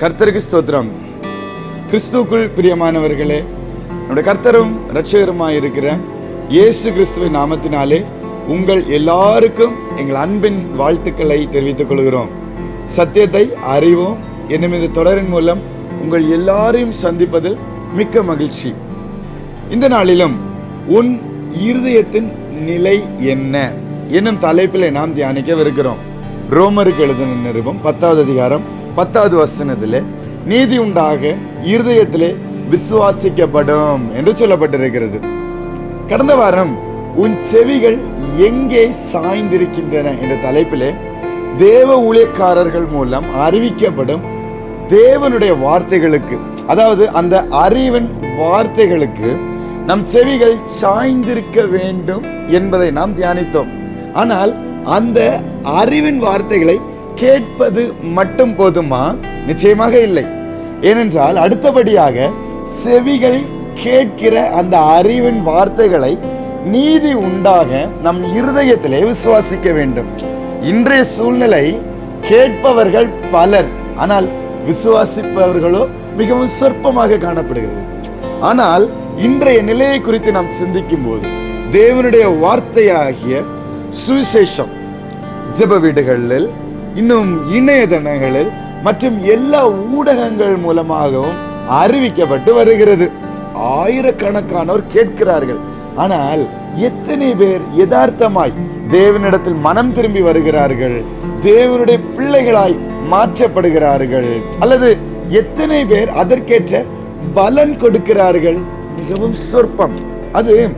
கர்த்தருக்கு ஸ்தோத்திரம். கிறிஸ்துவுக்குள் பிரியமானவர்களே நம்முடைய கர்த்தரும் ரட்சகருமாய் இருக்கிற இயேசு கிறிஸ்துவின் நாமத்தினாலே உங்கள் எல்லாருக்கும் எங்கள் அன்பின் வாழ்த்துக்களை தெரிவித்துக் கொள்கிறோம். சத்தியத்தை அறிவோம். என்னும் இந்த தொடரின் மூலம் உங்கள் எல்லாரையும் சந்திப்பதில் மிக்க மகிழ்ச்சி. இந்த நாளிலும் உன் இருதயத்தின் நிலை என்ன? என்னும் தலைப்பில் நாம் தியானிக்கவிருக்கிறோம். ரோமருக்கு எழுதின நிருபம் பத்தாவது அதிகாரம் பத்தாவது வசனத்தில் நீதி உண்டாக இருதயத்திலே விசுவாசிக்கப்படும் என்று சொல்லப்பட்டிருக்கிறது. கடந்த வாரம் உன் செவிகள் எங்கே சாய்ந்திருக்கின்றன என்ற தலைப்பிலே தேவ ஊழியக்காரர்கள் மூலம் அறிவிக்கப்படும் தேவனுடைய வார்த்தைகளுக்கு அதாவது அந்த அறிவின் வார்த்தைகளுக்கு நம் செவிகள் சாய்ந்திருக்க வேண்டும் என்பதை நாம் தியானித்தோம். ஆனால் அந்த அறிவின் வார்த்தைகளை கேட்பது மட்டும் போதுமா? நிச்சயமாக இல்லை. ஏனென்றால் அடுத்தபடியாக செவிகள் கேட்கிற அந்த அறிவின் வார்த்தைகளை நீதி உண்டாக நம் இருதயத்திலே விசுவாசிக்க வேண்டும். இன்றைய சூழ்நிலை கேட்பவர்கள் பலர் ஆனால் விசுவாசிப்பவர்களோ மிகவும் சொற்பமாக காணப்படுகிறது. ஆனால் இன்றைய நிலையை குறித்து நாம் சிந்திக்கும் போது தேவனுடைய வார்த்தையாகிய சுவிசேஷம் ஜெப வீடுகளில் இன்னும் இணையதளங்களில் மற்றும் எல்லா ஊடகங்கள் மூலமாகவும் அறிவிக்கப்பட்டு வருகிறது. ஆயிரக்கணக்கானோர் கேட்கிறார்கள். ஆனால் எத்தனை பேர் யதார்த்தமாய் தேவனிடத்தில் மனம் திரும்பி வருகிறார்கள்? தேவனுடைய பிள்ளைகளாய் மாற்றப்படுகிறார்கள். அல்லது எத்தனை பேர் அதற்கேற்ற பலன் கொடுக்கிறார்கள்? மிகவும் சொற்பம். அது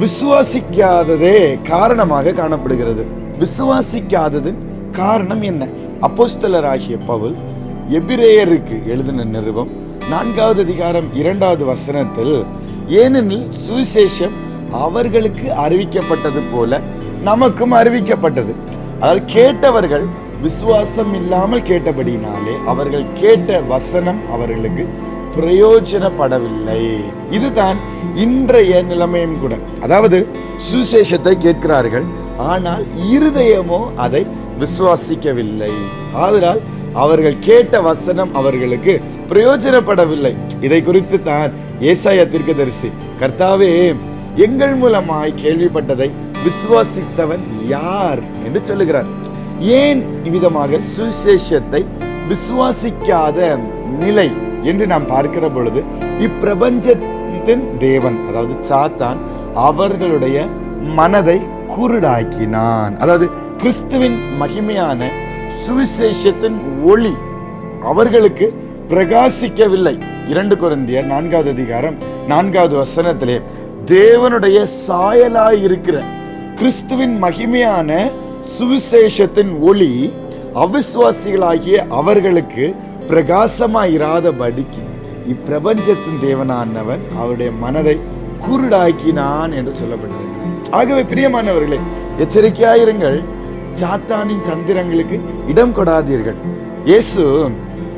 விசுவாசிக்காததே காரணமாக காணப்படுகிறது. விசுவாசிக்காததின் காரணம் என்ன? அப்போஸ்தலராகிய பவுல் எபிரேயருக்கு எழுதின நிருபம் நான்காவது அதிகாரம் இரண்டாவது வசனத்தில் ஏனெனில் சுவிசேஷம் அவர்களுக்கு அறிவிக்கப்பட்டது போல நமக்கும் அறிவிக்கப்பட்டது. அதாவது கேட்டவர்கள் விசுவாசம் இல்லாமல் கேட்டபடினாலே அவர்கள் கேட்ட வசனம் அவர்களுக்கு பிரயோஜனப்படவில்லை. இதுதான் இன்றைய நிலைமையும் கூட. அதாவது சுசேஷத்தை கேட்கிறார்கள் ஆனால் இருதயமோ அதை விசுவாசிக்கவில்லை. ஆதலால் அவர்கள் கேட்ட வசனம் அவர்களுக்கு பிரயோஜனப்படவில்லை. இதை குறித்து தான் ஏசாயா தீர்க்கதரிசி கர்த்தாவே எங்கள் மூலமாய் கேள்விப்பட்டதை விசுவாசித்தவன் யார்? என்று சொல்லுகிறார். ஏன் இவ்விதமாக சுவிசேஷத்தை விசுவாசிக்காத நிலை என்று நாம் பார்க்கிற பொழுது இப்பிரபஞ்சத்தின் தேவன் அதாவது சாத்தான் அவர்களுடைய மனதை குருடாக்கினான். அதாவது கிறிஸ்துவின் மகிமையான சுவிசேஷத்தின் ஒளி அவர்களுக்கு பிரகாசிக்கவில்லை. இரண்டு குருந்தியர் நான்காவது அதிகாரம் நான்காவது வசனத்திலே தேவனுடைய சாயலாய் இருக்கிற கிறிஸ்துவின் மகிமையான சுவிசேஷத்தின் ஒளி அவிசுவாசிகளாகிய அவர்களுக்கு பிரகாசமாயிராதபடிக்கு இப்பிரபஞ்சத்தின் தேவனானவன் அவருடைய மனதை குருடாக்கினான் என்று சொல்லப்பட்டது. ஆகவே பிரியமானவர்களே எச்சரிக்கையாயிருங்கள் சாத்தானின் தந்திரங்களுக்கு இடம் கொடாதீர்கள். இயேசு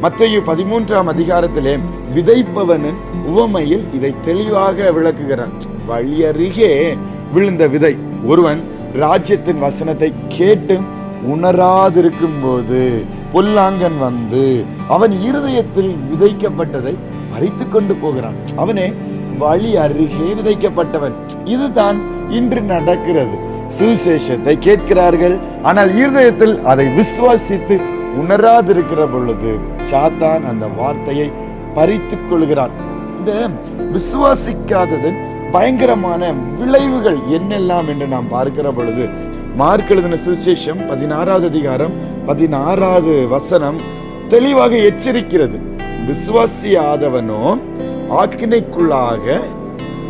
மத்தையு பதிமூன்றாம் அதிகாரத்திலே விதைப்பவனின் உவமையில் இதை தெளிவாக விளக்குகிறார். வழியருகே விழுந்த விதை. ஒருவன் ராஜ்யத்தின் வசனத்தை கேட்டு உணராதிருக்கும் போது பொல்லாங்கன் வந்து அவன் இருதயத்தில் விதைக்கப்பட்டதை பறித்து கொண்டு போகிறான். அவனே வழி அருகே விதைக்கப்பட்டவன். இதுதான் இன்று நடக்கிறது. சுவிசேஷத்தை கேட்கிறார்கள். ஆனால் இருதயத்தில் அதை விசுவாசித்து உணராதிருக்கிற பொழுது சாத்தான் அந்த வார்த்தையை பறித்துக் கொள்கிறான். இந்த விசுவாசிக்காததன் பயங்கரமான விளைவுகள் என்னெல்லாம் என்று நாம் பார்க்கிற பொழுது மார்க் எழுதின சுவிசேஷம் பதினாறாவது அதிகாரம் பதினாறாவது வசனம் தெளிவாக எச்சரிக்கிறது. விசுவாசியாதவனோ ஆக்கினைக்குள்ளாக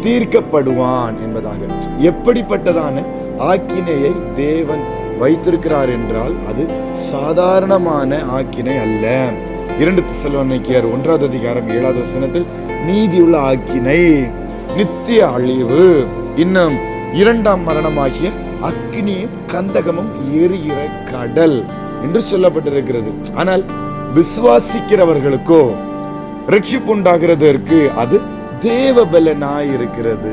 தீர்க்கப்படுவான் என்பதாக. எப்படிப்பட்டதான ஆக்கினையை தேவன் வைத்திருக்கிறார் என்றால் அது சாதாரணமான ஆக்கினை அல்ல. இரண்டு திசலோனிக்கியர் ஒன்றாவது அதிகாரம் ஏழாவது வசனத்தில் நீதியுள்ள ஆக்கினை நித்திய அழிவு. இன்னும் இரண்டாம் மரணமாகிய அக்னியும் கந்தகமும் எரிகிற கடல் என்று சொல்லப்பட்டிருக்கிறது. ஆனால் விசுவாசிக்கிறவர்களுக்கோ ரட்சிப்பு உண்டாகிறதற்கு அது தேவ பலனாய் இருக்கிறது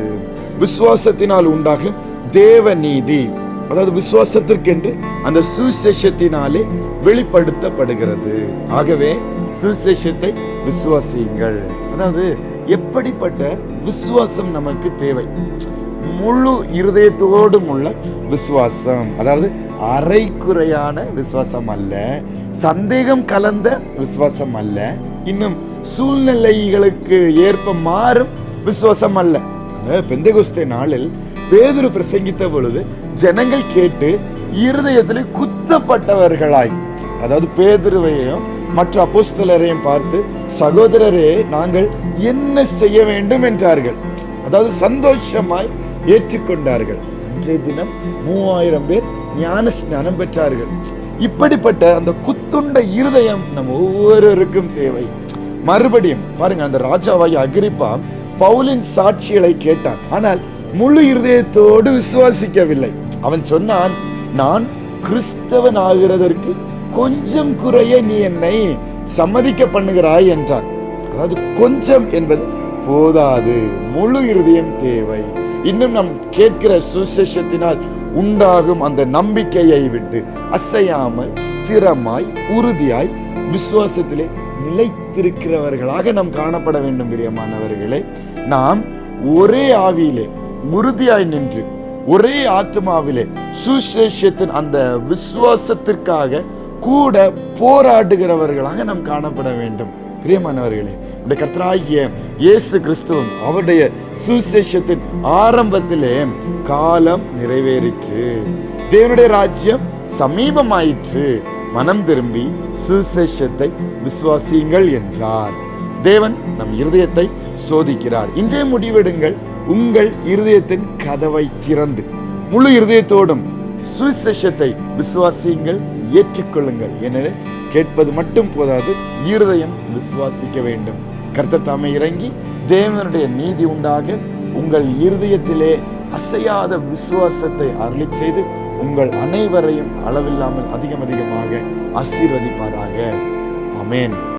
விசுவாசத்தினால் உண்டாகும் தேவ நீதி அதாவது விசுவாசத்திற்கென்று அந்த சுசேஷத்தினாலே வெளிப்படுத்தப்படுகிறது. ஆகவே சுசேஷத்தை விசுவாசியுங்கள். அதாவது எப்படிப்பட்ட விசுவாசம் நமக்கு தேவை? முழு இருதயத்தோடும் உள்ள விசுவாசம். அதாவது அரைக்குறையான விசுவாசம் அல்ல. சந்தேகம் கலந்த விசுவாசம் அல்ல. இன்னும் சூழ்நிலைகளுக்கு ஏற்ப மாறும் விசுவாசம் அல்ல. பெந்தகுஸ்தே நாளில் பேதுரு பிரசங்கித்த பொழுது ஜனங்கள் கேட்டு இருதயத்தில் குத்தப்பட்டவர்களாய் அதாவது பேதுருவையும் மற்ற அப்புஸ்தலரையும் பார்த்து சகோதரரே நாங்கள் என்ன செய்ய வேண்டும்? என்றார்கள். அதாவது சந்தோஷமாய் ஏற்றுக்கொண்டார்கள். அன்றைய தினம் மூவாயிரம் பேர் ஞான ஸ்நானம் பெற்றார்கள். இப்படிப்பட்ட அந்த குத்துண்ட இருதயம் நம் ஒவ்வொருவருக்கும் தேவை. மறுபடியும் பாருங்க அந்த ராஜாவாய் அகிரிப்பா பவுலின் சாட்சிகளை கேட்டான். ஆனால் முழு இருதயத்தோடு விசுவாசிக்கவில்லை. அவன் சொன்னான் நான் கிறிஸ்தவன் ஆகிறதற்கு கொஞ்சம் குறைய நீ என்னை சம்மதிக்க பண்ணுகிறாய் என்றான். அதாவது கொஞ்சம் என்பது போதாது. முழு இருதயம் தேவை. இன்னும் நாம் கேட்கிற சுசேஷத்தினால் உண்டாகும் அந்த நம்பிக்கையை விட்டு அசையாமல் ஸ்திரமாய் உறுதியாய் விசுவாசத்திலே நிலைத்திருக்கிறவர்களாக நாம் காணப்பட வேண்டும் பிரியமானவர்களே. நாம் ஒரே ஆவியிலே உறுதியாய் நின்று ஒரே ஆத்மாவிலே சுசேஷத்தின் அந்த விசுவாசத்திற்காக கூட போராடுகிறவர்களாக நாம் காணப்பட வேண்டும் பிரியமானவர்களே. இந்த கர்த்தராகிய இயேசு கிறிஸ்துவும் அவருடைய சுசேஷத்தின் ஆரம்பத்திலே காலம் நிறைவேறிற்று. தேவனுடைய ராஜ்யம் சமீபமாயிற்று. மனம் திரும்பி சுசேஷத்தை விசுவாசியுங்கள் என்றார். தேவன் நம் இருதயத்தை சோதிக்கிறார். இன்றே முடிவெடுங்கள். உங்கள் இருதயத்தின் கதவை திறந்து முழு இருதயத்தோடும் சுவிசேஷத்தை விசுவாசியுங்கள் ஏற்றுக்கொள்ளுங்கள். என கேட்பது மட்டும் போதாது இருதயம் விசுவாசிக்க வேண்டும். கர்த்தர் தாமே இறங்கி தேவனுடைய நீதி உண்டாக உங்கள் இருதயத்திலே அசையாத விசுவாசத்தை அருளி செய்து உங்கள் அனைவரையும் அளவில்லாமல் அதிகம் அதிகமாக ஆசீர்வதிப்பாராக. அமேன்